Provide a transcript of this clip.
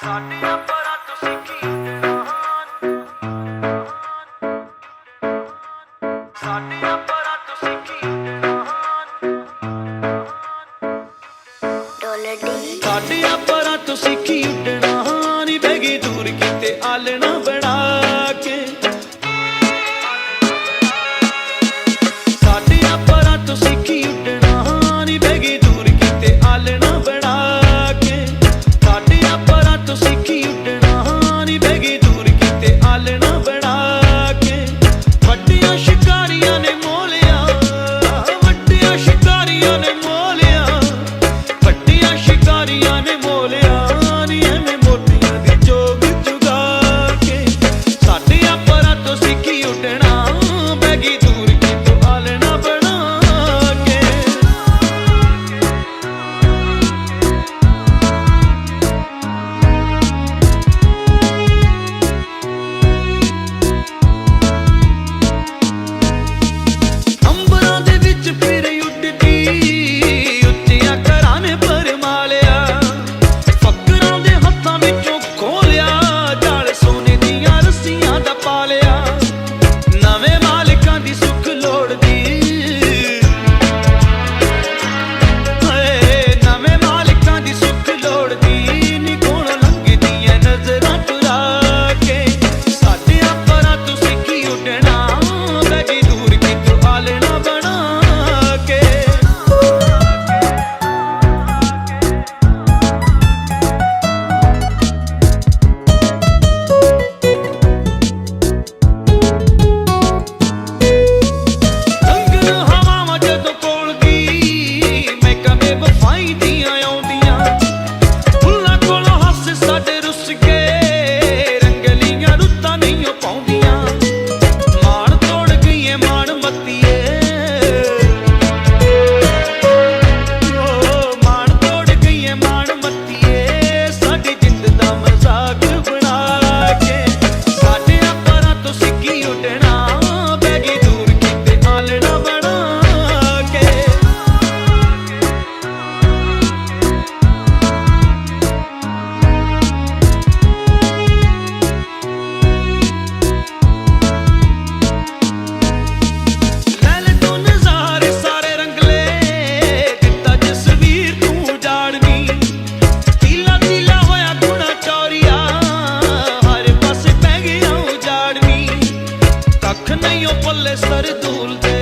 ਸਾਡੀਆਂ ਪਰਾਂ ਤੁਸੀਂ ਕੀ ਦੇਣਾ ਸਾਡੀਆਂ ਪਰਾਂ ਤੁਸੀਂ ਕੀ ਦੇਣਾ ਡੋਲਰ ਦੀ ਸਾਡੀਆਂ তো শিখি ওঠে sulle storie adulte